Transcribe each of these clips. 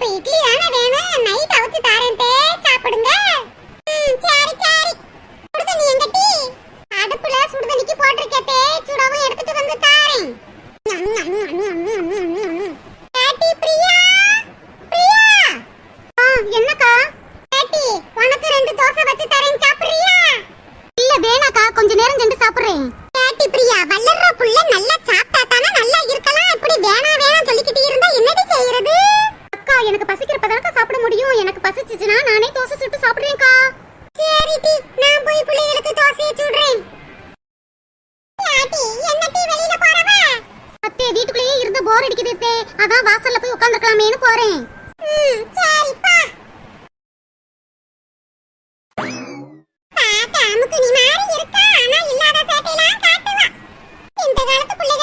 இப்ப இட்லி தானே வேணும்? நைட் அவிச்சு தாரேன் தே. சாப்பிடுங்க. ம், சரி சரி. சுடுதண்ணி எங்க டீ அடுப்புல சுடுதண்ணிக்கு போட்டிருக்கே தே. சுடவும் எடுத்துட்டு வந்து தாரேன். பாட்டி பிரியா? பிரியா? ஆ என்னக்கா? பாட்டி உனக்கு ரெண்டு தோசை வச்சு தரேன். சாப்பிடுறியா? இல்ல வேணாக்கா. கொஞ்ச நேரம் சென்று சாப்பிடுறேன். culero.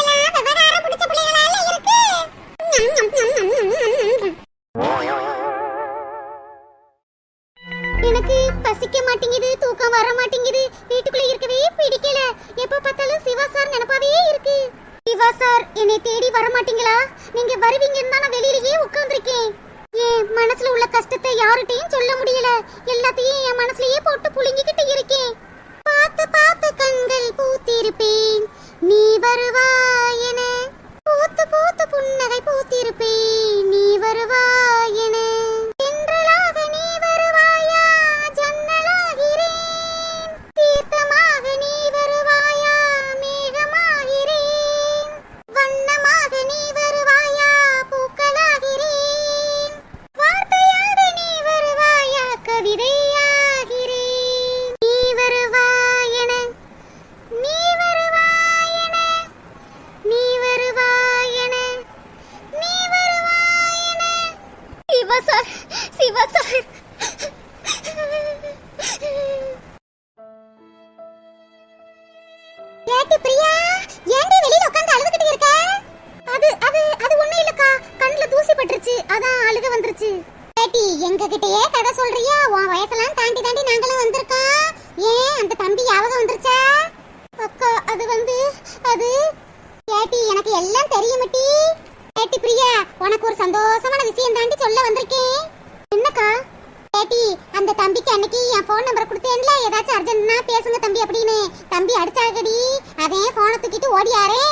வந்துருச்சு. பேட்டி எங்க கிட்டயே கதை சொல்றியா? உன் வயசெல்லாம் தாண்டி தாண்டி நாங்களும் வந்திருக்கோம். ஏன் அந்த தம்பி யாவகம் வந்துருச்சா? அக்கா அது வந்து அது பேட்டி எனக்கு எல்லாம் தெரியுமட்டி பேட்டி பிரியா உனக்கு ஒரு சந்தோஷமான விஷயம் தாண்டி சொல்ல வந்திருக்கேன். என்னக்கா? பேட்டி அந்த தம்பிக்கு அன்னைக்கு என் ஃபோன் நம்பர் கொடுத்தேன்ல. ஏதாச்சும் அர்ஜென்ட்னா பேசுங்க தம்பி அப்படின்னு. தம்பி அடிச்சாகடி. அதே போனை தூக்கிட்டு ஓடியாரே.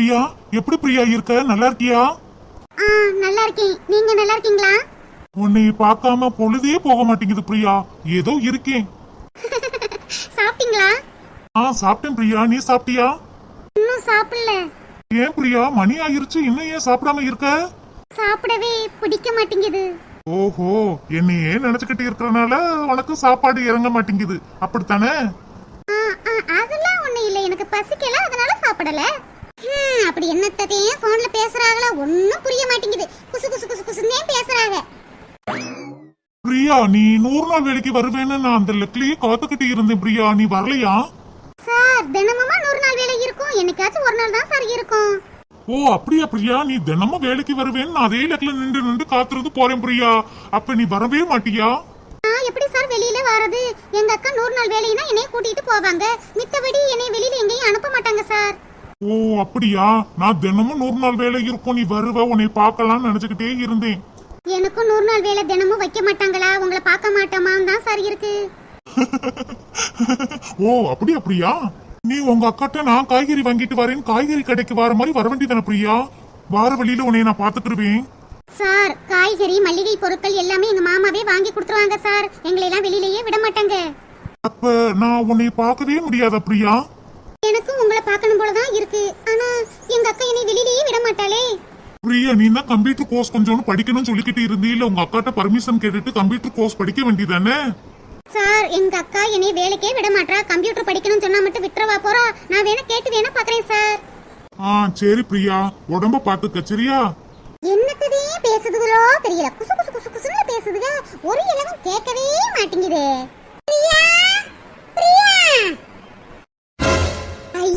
பிரியா? எப்படி பிரியா இருக்க? நல்லா இருக்கியா? ஆ நல்லா இருக்கேன். நீங்க நல்லா இருக்கீங்களா? உன்னை பார்க்காம பொழுதே போக மாட்டேங்குது பிரியா. ஏதோ இருக்கேன். சாப்பிட்டீங்களா? ஆ சாப்பிட்டேன் பிரியா. நீ சாப்பிட்டியா? இன்னும் சாப்பிடல. ஏன் பிரியா? மணி ஆயிருச்சு. இன்னும் ஏன் சாப்பிடாம இருக்க? சாப்பிடவே பிடிக்க மாட்டேங்குது. ஓஹோ என்னையே நினைச்சுக்கிட்டு இருக்கறனால உனக்கு சாப்பாடு இறங்க மாட்டேங்குது. அப்படித்தானே? ஆ, ஆ, அதெல்லாம் ஒண்ணும் இல்ல. எனக்கு பசிக்கல. அதனால சாப்பிடல. அப்படி என்னத்தையும் போன்ல பேசுறாங்களா? ஒண்ணும் புரிய மாட்டேங்குது. குசு குசு குசு குசுன்னே பேசுறாங்க. பிரியா நீ நூறு நாள் வேலைக்கு வருவேன்னு நான் அந்த லெக்லயே காத்துக்கிட்டு இருந்தேன் பிரியா. நீ வரலையா? சார் தினமுமா நூறு நாள் வேலை இருக்கும். என்னைக்காச்சும் ஒரு நாள் தான் சார் இருக்கும். ஓ அப்படியா பிரியா? நீ தினமும் வேலைக்கு வருவேன்னு நான் அதே லெக்ல நின்று நின்று காத்திருந்து போறேன் பிரியா. அப்ப நீ வரவே மாட்டியா? நான் எப்படி சார் வெளியில வரது எங்க அக்கா நூறு நாள் வேலைனா என்னைய கூட்டிட்டு போவாங்க. மித்தபடி என்னை வெளியில எங்கேயும் அனுப்ப மாட்டாங்க சார். ஓ அப்படியா? நான் தினமும் நூறு நாள் வேலை இருக்கும். நீ வருவ உன்னை பார்க்கலாம்னு நினைச்சுக்கிட்டே இருந்தேன். எனக்கும் நூறு நாள் வேலை தினமும் வைக்க மாட்டாங்களா? உங்களை பார்க்க மாட்டோமான்னு தான் சார் இருக்கு. ஓ அப்படி அப்படியா? நீ உங்க அக்காட்ட நான் காய்கறி வாங்கிட்டு வரேன். காய்கறி கடைக்கு வர மாதிரி வர வேண்டியதானே பிரியா? வார வழியில உன்னை நான் பாத்துக்கிருவேன் சார் காய்கறி மளிகை பொருட்கள் எல்லாமே எங்க மாமாவே வாங்கி கொடுத்துருவாங்க சார். எங்களை எல்லாம் வெளியிலேயே விட மாட்டாங்க. அப்ப நான் உன்னை பார்க்கவே முடியாதா பிரியா எனக்கும் உங்களை பார்க்கணும் போல தான் இருக்கு. ஆனா எங்க அக்கா என்னை வெளியிலேயே விட மாட்டாளே. பிரியா நீ தான் கம்ப்யூட்டர் கோர்ஸ் கொஞ்சோன்னு படிக்கணும்னு சொல்லிக்கிட்டு இருந்தீல்ல. உங்க அக்காட்ட பர்மிஷன் கேட்டுட்டு கம்ப்யூட்டர் கோர்ஸ் படிக்க வேண்டியதானே? சார் எங்க அக்கா என்னை வேலைக்கே விட மாட்டா கம்ப்யூட்டர் படிக்கணும்னு சொன்னா மட்டும் விட்டுறவா போறா. நான் வேணா கேட்டு வேணா பாக்குறேன் சார். ஆ சரி பிரியா. உடம்ப பாத்துக்க சரியா? என்னத்ததே பேசுதுகளோ தெரியல. குசு குசு குசு குசுன்னு பேசுதுக. ஒரு இளவும் கேட்கவே மாட்டேங்குதே.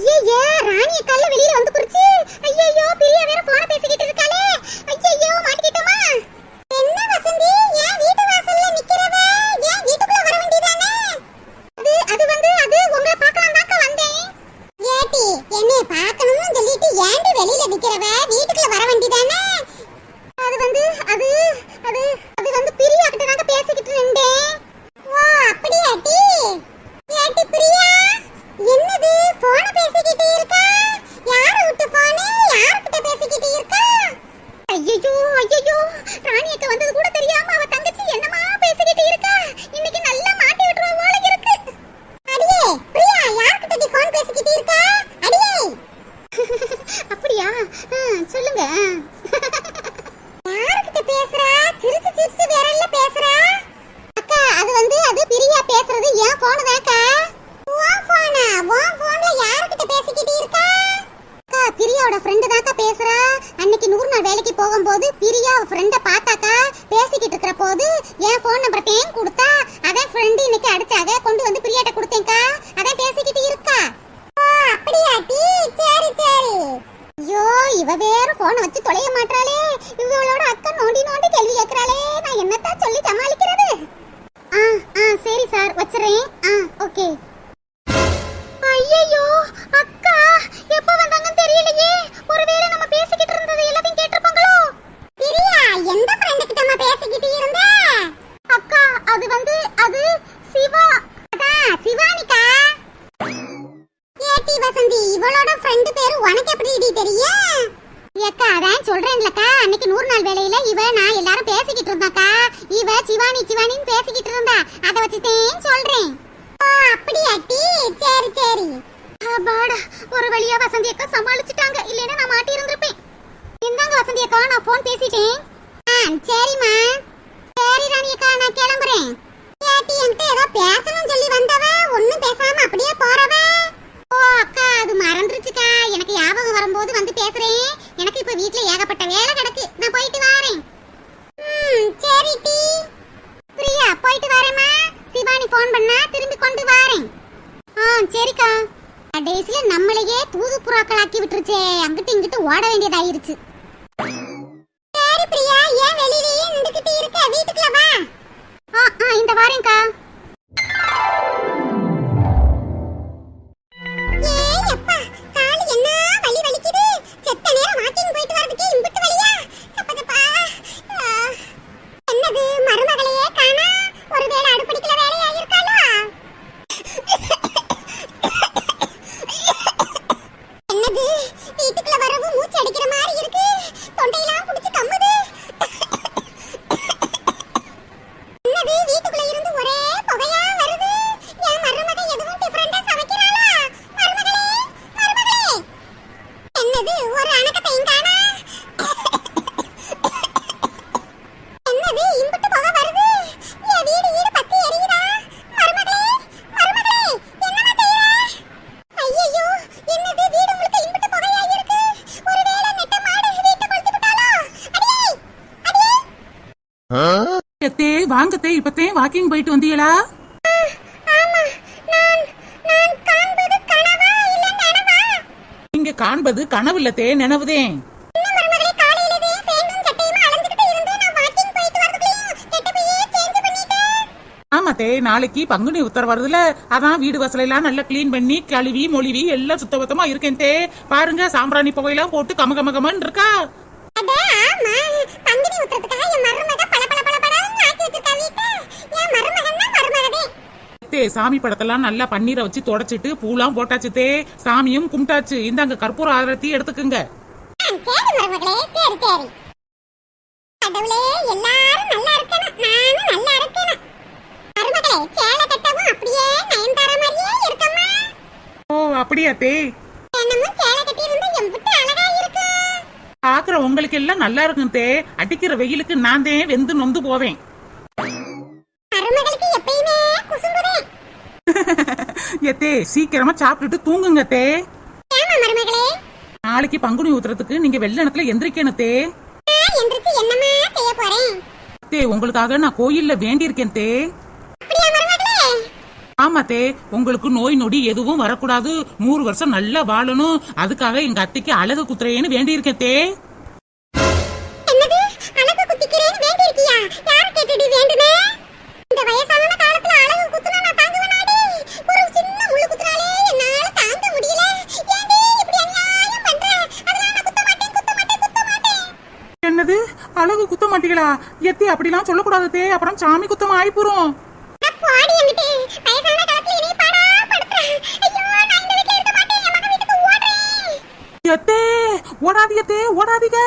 ஐயையோ ராணிய கல்ல வெளியில வந்து குறிச்சு ஐயையோ பிரியா வேற போன பேசிக்கிட்டு இருக்காளே. ஐயையோ மாட்டிக்கிட்டோமா? என்ன வசந்தி? ஏன் வீட்டு வாசல்ல நிக்கிறவ? ஏன் வீட்டுக்குள்ள வர வேண்டியதானே? அது அது வந்து அது உங்களை பார்க்கலாம் தாக்க வந்தேன். ஏட்டி என்னை பார்க்கணும்னு சொல்லிட்டு ஏன்டி வெளியில நிக்கிறவ வீட்டுக்குள்ள வர வேண்டியதானே அது வந்து அது அது அது வந்து பிரியா கிட்ட தாங்க பேசிக்கிட்டு இருந்தேன் ஓ அப்படியாட்டி ஏட்டி பிரியா என்னது போன பேசிக்கிட்டு இருக்கா யார விட்டு போனே யார்கிட்ட பேசிக்கிட்டு இருக்கா ஐயோ ஐயோ ராணி அக்கா வந்தது கூட தெரியாம அவ தங்கச்சி என்னமா பேசிக்கிட்டு இருக்கா இன்னைக்கு நல்லா மாட்டி விட்டுருவா போல இருக்கு அடியே பிரியா யார்கிட்ட நீ ஃபோன் பேசிக்கிட்டு இருக்க அடியே அப்படியா ஆ, சொல்லுங்க யார்கிட்ட பேசுறா சிரிச்சு சிரிச்சு விரல்ல பேசுறா அக்கா அது வந்து அது பிரியா பேசுறது ஏன் போன் தான்க்கா உன் போனா உன் போன்ல யார்கிட்ட பேசிக்கிட்டு இருக்கா அக்கா பிரியாவோட ஃப்ரெண்டு தான்க்கா பேசுறா? அன்னைக்கு நூறு நாள் வேலைக்கு போகும்போது பிரியா ஃப்ரெண்ட பார்த்தாக்கா பேசிக்கிட்டு இருக்கிற போது என் ஃபோன் நம்பர் தேன் கொடுத்தா அதான் ஃப்ரெண்டு இன்னைக்கு அடிச்சாக கொண்டு வந்து பிரியாட்ட கொடுத்தேன்க்கா. அதான் பேசிக்கிட்டு இருக்கா. அப்படியாட்டி சரி சரி. ஐயோ இவ வேற போனை வச்சு தொலைய மாட்டாளே இவளோட அக்கா நோண்டி நோண்டி கேள்வி கேட்கறாளே. நான் என்னத்தான் சொல்லி சமாளிக்கிறது? ஆ ஆ சரி சார் வச்சுறேன் ஆ ஓகே உனக்கு எப்படி தெரியும் ஏக்கா அதான் சொல்றேன்லக்கா. அன்னைக்கு நூறு நாள் வேலையில இவ நான் எல்லாரும் பேசிக்கிட்டு இருந்தாக்கா இவ சிவானி சிவானின்னு பேசிக்கிட்டு இருந்தா. அத வச்சுட்டேன் சொல்றேன். ஓ அப்படியாட்டி சரி சரி. அப்பாடா ஒரு வழியா வசந்தி அக்கா சமாளிச்சுட்டாங்க. இல்லைன்னா நான் மாட்டி இருந்திருப்பேன். இந்தாங்க வசந்தி அக்கா நான் ஃபோன் பேசிட்டேன். ஆ சரிம்மா. சரி ராணி அக்கா நான் கிளம்புறேன். ஏட்டி என்கிட்ட ஏதோ பேசணும்னு சொல்லி வந்தவ ஒண்ணும் பேசாம அப்படியே போறவன் ஓ அக்கா அது மறந்துருச்சுக்கா. எனக்கு ஞாபகம் வரும்போது வந்து பேசுறேன். எனக்கு இப்ப வீட்ல ஏகப்பட்ட வேலை கிடக்கு. நான் போயிட்டு வரேன். ம் சரி டி. பிரியா போயிட்டு வரேம்மா. சிவானி ஃபோன் பண்ணா திரும்பி கொண்டு வரேன். ஆ சரிக்கா. கடைசியில நம்மளையே தூது புறாக்களாக்கி விட்டுருச்சே. அங்கிட்டு இங்கிட்டு ஓட வேண்டியதாயிருச்சு. சரி பிரியா. ஏன் வெளியிலேயே நின்றுக்கிட்டு இருக்க? வீட்டுக்குள்ள வா. ஆ ஆ இந்த வாரேன்க்கா. வாக்கிங் போயிட்டு வரதுக்கே இம்புட்டு அத்தே வாங்கத்தே இப்பத்தே வாக்கிங் போயிட்டு வந்தீங்களா காண்பது கனவா நீங்க காண்பது கனவுலத்தே நினைவுதேன் இன்னும் மறுமகளே காலையிலவே பேண்டும் சட்டையுமா அலைஞ்சுக்கிட்டு இருந்து நான் வாக்கிங் போயிட்டு வரதுக்குள்ளேயும் கெட்ட போயே சேஞ்ச் பண்ணிட்டேன் ஆமாத்தே நாளைக்கு பங்குனி உத்தர வருதுல அதான் வீடு வாசலை எல்லாம் நல்லா க்ளீன் பண்ணி கழுவி மொழிவி எல்லாம் சுத்தபத்தமா இருக்கேன் தே. பாருங்க சாம்பிராணி புகையெல்லாம் போட்டு கம கம கமன்னு இருக்கா? தே சாமி படத்தெல்லாம் நல்லா பன்னீரை வச்சு தொடச்சிட்டு பூலாம் போட்டாச்சு தே. சாமியும் கும்பிட்டாச்சு. இந்தாங்க கற்பூர ஆரத்தி எடுத்துக்குங்க. ஆ, சரி மருமகளே பாக்குற உங்களுக்கு எல்லாம் நல்லா இருக்கும் தே. அடிக்கிற வெயிலுக்கு நான் தே வெந்து நொந்து போவேன். எத்தே சீக்கிரமா சாப்பிட்டுட்டு தூங்குங்க தே. நாளைக்கு பங்குனி ஊத்துறதுக்கு நீங்க வெள்ளனத்துல எந்திரிக்கணும் தே. தே உங்களுக்காக நான் கோயில்ல வேண்டியிருக்கேன் தே. ஆமா தே உங்களுக்கு நோய் நொடி எதுவும் வரக்கூடாது. நூறு வருஷம் நல்லா வாழணும். அதுக்காக எங்க அத்தைக்கு அழகு குத்துறேன்னு வேண்டி இருக்கியா யார் கேட்டுடி வேண்டுனே இந்த வயசான காலத்துல அழகு குத்துனா நான் தாங்குவேனாடி ஒரு சின்ன முள்ளு குத்துனாலே என்னால தாங்க முடியல. ஏன்டி இப்படி அநியாயம் பண்ற? அதெல்லாம் நான் குத்த மாட்டேன் குத்த மாட்டேன் குத்த மாட்டேன். என்னது? அழகு குத்த மாட்டீங்களா? எத்தி அப்படிலாம் சொல்லக்கூடாது தே. அப்புறம் சாமி குத்தம் ஆயிப்போறோம் நான் போடி என்கிட்ட வயசான காலத்துல இனி பாடா படுத்துறேன் ஐயோ நான் இந்த வீட்ல இருக்க மாட்டேன் என் மகன் வீட்டுக்கு ஓடுறேன் எத்தே ஓடாதீங்க தே ஓடாதீங்க.